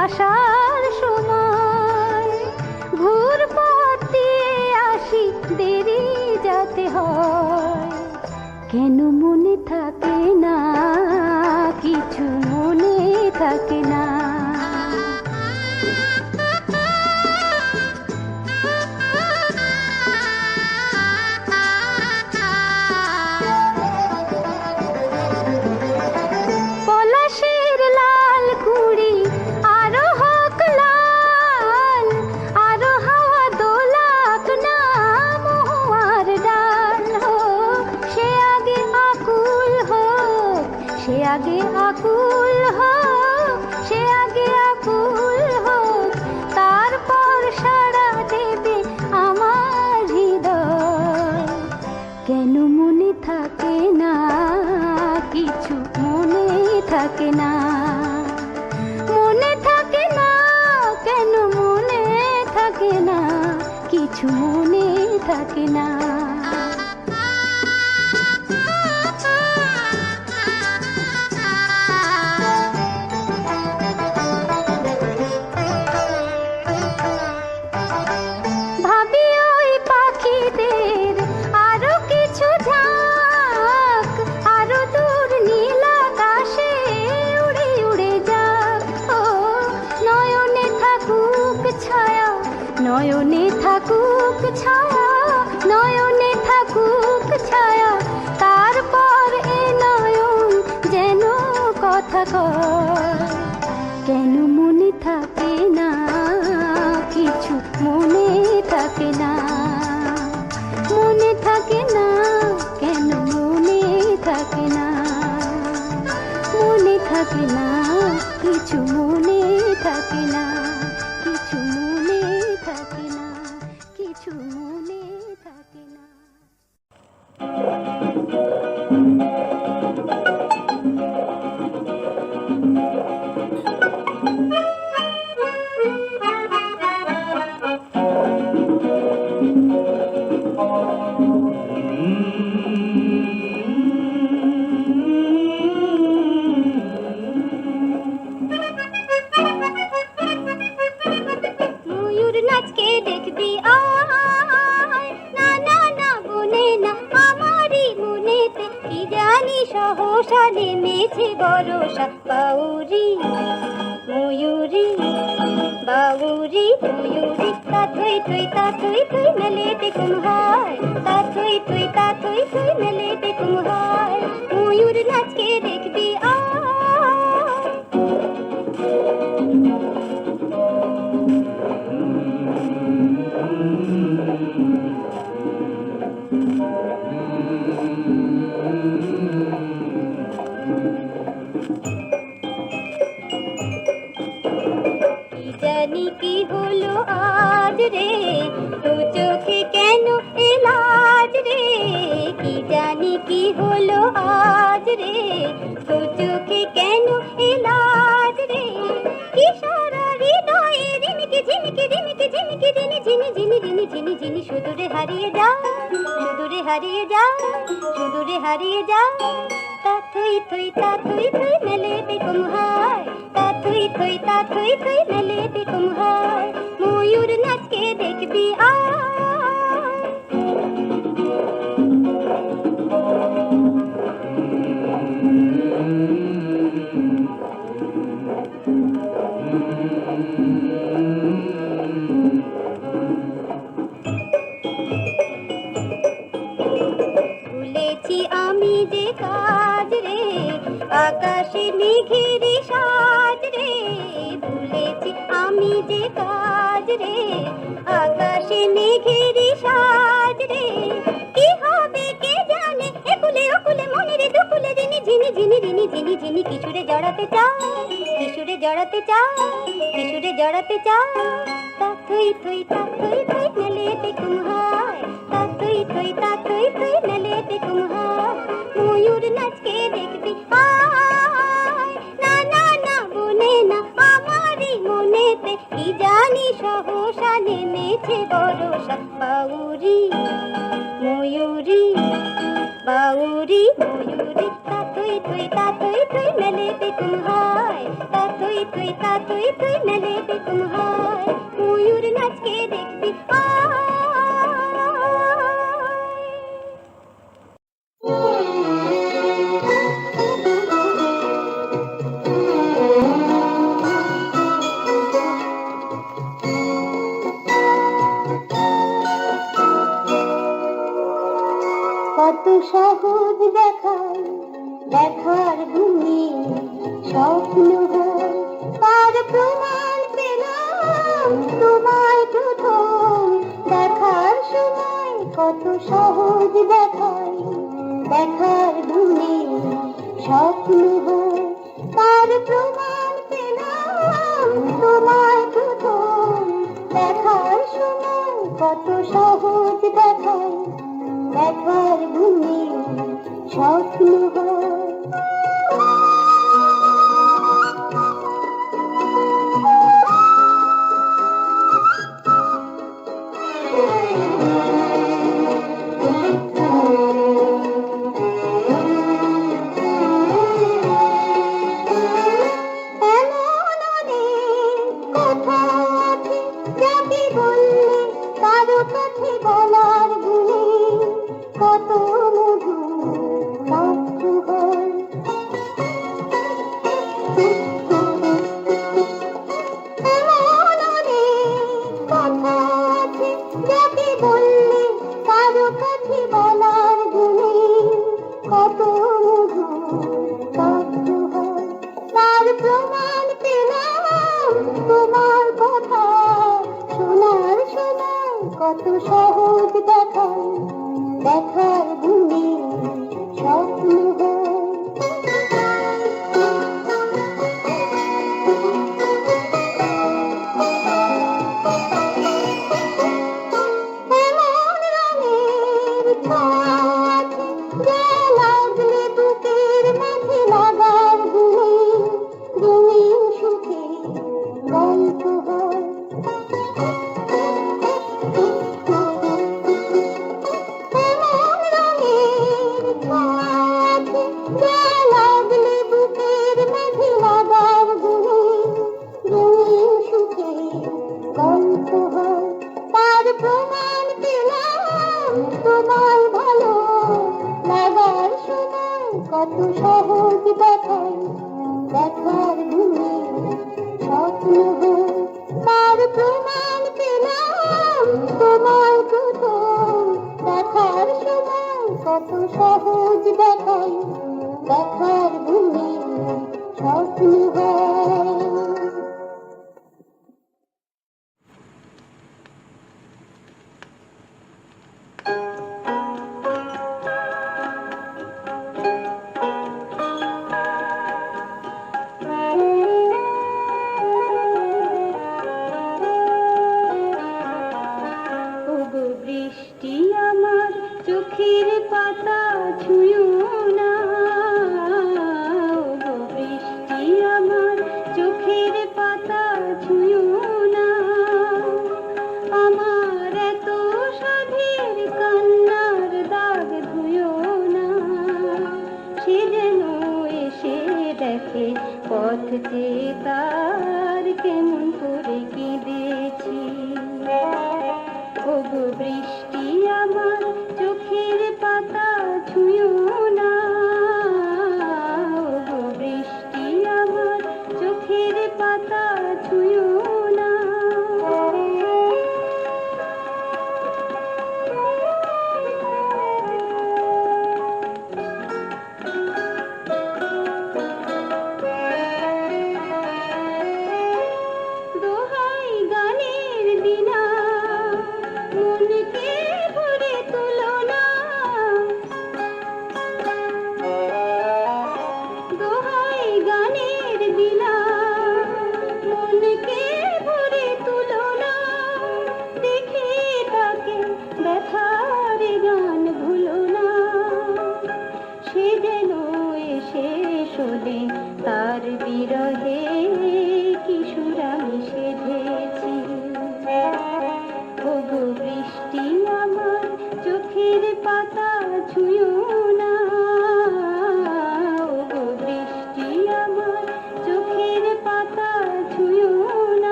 ভাষা সে আগে আকুল নেমেছে বরসা বাউরি, ময়ূরি বাউরি, ময়ূরি, তা থই থই, তা থই থই মেলেতে কুমহার তা থই থই, তা থই থই মেলেতে কুমহার ময়ূর নাচকে দেখবি আয় কি জানি কি হলো আজ রে? তো চোখে কেন এলাজ রে? কি জানি কি হলো আজ রে? তো চোখে কেন এলাজ রে? কি সারা হৃদয়ে রিমিকি ঝিমিকি রিমিকি ঝিমিকি রিনি ঝিনি ঝিনি রিনি ঝিনি ঝিনি সুদূরে হারিয়ে যা, সুদূরে হারিয়ে যা, সুদূরে হারিয়ে যা। থুই থুই তা থুই থুই মেলে পে কুমহার। তা থুই থুই তা থুই থুই মেলে পে কুমহার। ময়ূর নাচকে রে আকাশে মেঘের সাজ রে কি হবে কে জানে একুলে ওকুলে মনে রে দুকুলে রিনি ঝিনি ঝিনি রিনি ঝিনি ঝিনি কিশোরে জড়াতে চাও কিছুরে জড়াতে চাও কিশোরে জড়াতে চাও তা থই থই, তা থই থই মেলে তে কুমহায় তা থই থই, তা থই থই মেলে তে কুমহায় ময়ূর নাচকে তুই তুই তা তুই তুই ময়ূর নাচকে কত সহজ দেখায় দেখার ভূমি স্বপ্ন কত সহজ দেখায় দেখার ধুলে স্বপ্ন তার প্রমাণ পেলাম তোমায় দেখার সময় কত সহজ Oh কত সহজ দেখায় দেখার ভূমি স্বপ্ন তার প্রমাণ পেলাম। তোমার দেখার সময় কত সহজ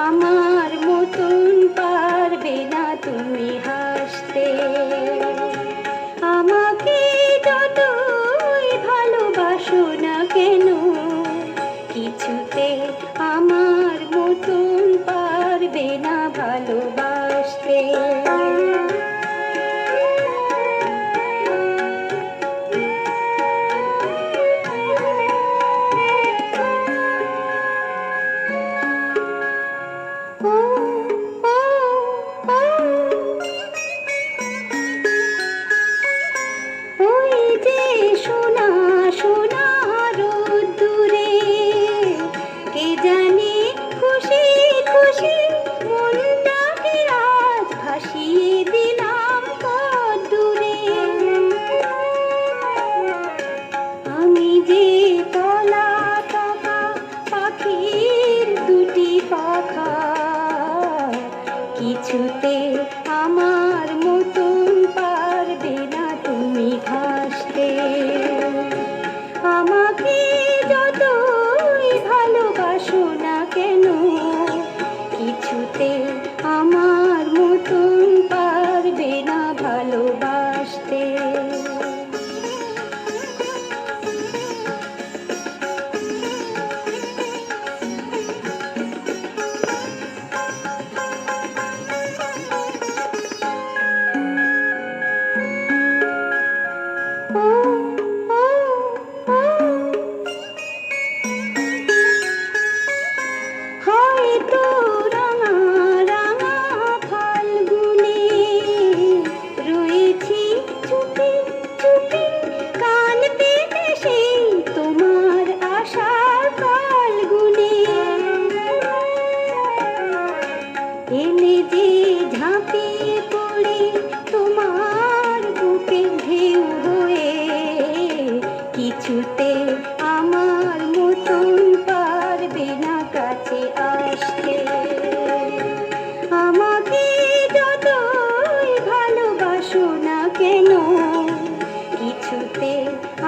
আমার Ooh.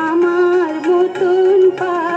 আমার মতন পারবে